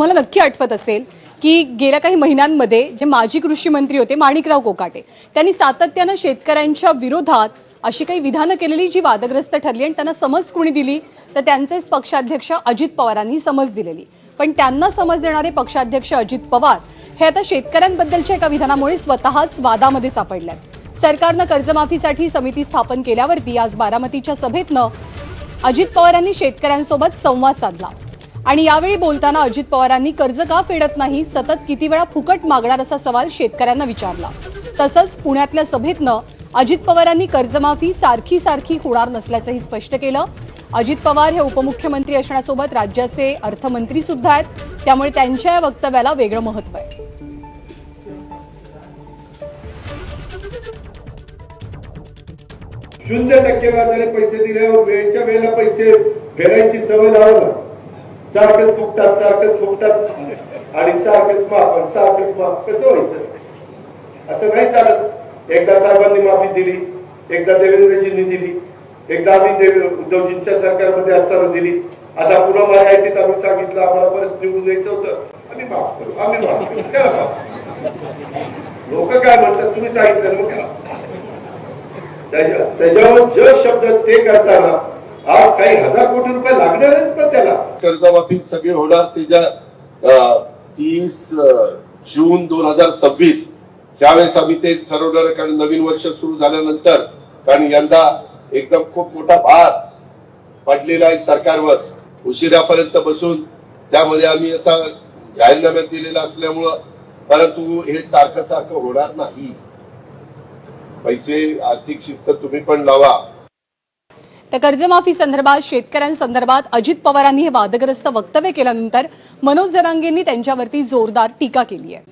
तुम्हाला नक्की आठवत असेल की गेल्या काही महिन्यांमध्ये जे माजी कृषी मंत्री होते माणिकराव कोकाटे त्यांनी सातत्यानं शेतकऱ्यांच्या विरोधात अशी काही विधानं केलेली जी वादग्रस्त ठरली आणि त्यांना समज कुणी दिली तर त्यांचेच पक्षाध्यक्ष अजित पवारांनी समज दिलेली. पण त्यांना समज देणारे पक्षाध्यक्ष अजित पवार हे आता शेतकऱ्यांबद्दलच्या एका विधानामुळे स्वतःच वादामध्ये सापडल्यात सरकारनं कर्जमाफीसाठी समिती स्थापन केल्यावरती आज बारामतीच्या सभेतनं अजित पवारांनी शेतकऱ्यांसोबत संवाद साधला. आणि यावेळी बोलताना अजित पवारांनी कर्ज का फेडत नाही सतत किती वेळा फुकट मागणार असा सवाल शेतकऱ्यांना विचारला. तसंच पुण्यातल्या सभेतनं अजित पवारांनी कर्जमाफी सारखी सारखी होणार नसल्याचंही स्पष्ट केलं. अजित पवार हे उपमुख्यमंत्री असण्यासोबत राज्याचे अर्थमंत्री सुद्धा आहेत. त्यामुळे त्यांच्या या वक्तव्याला वेगळं महत्त्व आहे. शून्य टक्के व्याजाने पैसे दिल्यावर वेळच्या वेळेला पैसे फेडायची सवय लावला सारखंच फुकतात सारखंच फुकतात आणि सारखंच माफ आणि सारखंच माफ. कसं व्हायचं? असं नाही चालत. एकदा साहेबांनी माफी दिली एकदा देवेंद्रजींनी दिली एकदा आम्ही उद्धवजींच्या सरकारमध्ये असताना दिली. आता पुन्हा मराठीत आम्ही सांगितलं आम्हाला परत निवडून द्यायचं होतं. आम्ही माफ करू आम्ही माफ करू करा माफ लोक काय म्हणतात? तुम्ही सांगितलं मग करा त्याच्या- त्याच्यावर ज शब्द ते करताना आज काही हजार कोटी रुपये लागणारच ना त्याला? कर्जमाफी सगळी होणार त्याच्या तीस जून दोन हजार सव्वीस. त्यावेळेस आम्ही ते ठरवणार कारण नवीन वर्ष सुरू झाल्यानंतर कारण यंदा एकदम खूप मोठा भार पडलेला आहे सरकारवर. उशिरापर्यंत बसून त्यामध्ये आम्ही आता जाहीरनाम्यात दिलेला असल्यामुळं परंतु हे सारखं सारखं होणार नाही. पैसे आर्थिक शिस्त तुम्ही पण लावा. तर कर्जमाफी संदर्भात शेतकऱ्यांसंदर्भात अजित पवारांनी हे वादग्रस्त वक्तव्य केल्यानंतर मनोज जरांगेंनी त्यांच्यावरती जोरदार टीका केली आहे.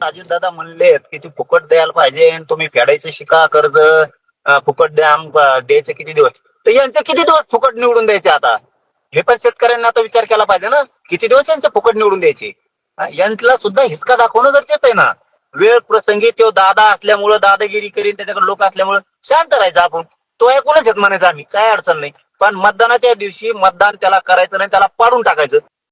अजितदादा म्हणलेत की ती फुकट द्यायला पाहिजे तुम्ही फेडायचं शिका कर्ज फुकट द्या द्यायचे किती दिवस? तर यांचे किती दिवस फुकट निवडून द्यायचे आता? हे पण शेतकऱ्यांना आता विचार केला पाहिजे ना. किती दिवस यांचे फुकट निवडून द्यायचे? यांचा यांना सुद्धा हिसका दाखवणं गरजेचं आहे ना. वेळ प्रसंगी तो दादा असल्यामुळं दादागिरी करीन त्याच्याकडे लोक असल्यामुळं शांत राहायचं आपण. तो ऐकूनच येत म्हणायचं आम्ही. काय अडचण नाही. पण मतदानाच्या दिवशी मतदान त्याला करायचं नाही त्याला पाडून टाकायचं.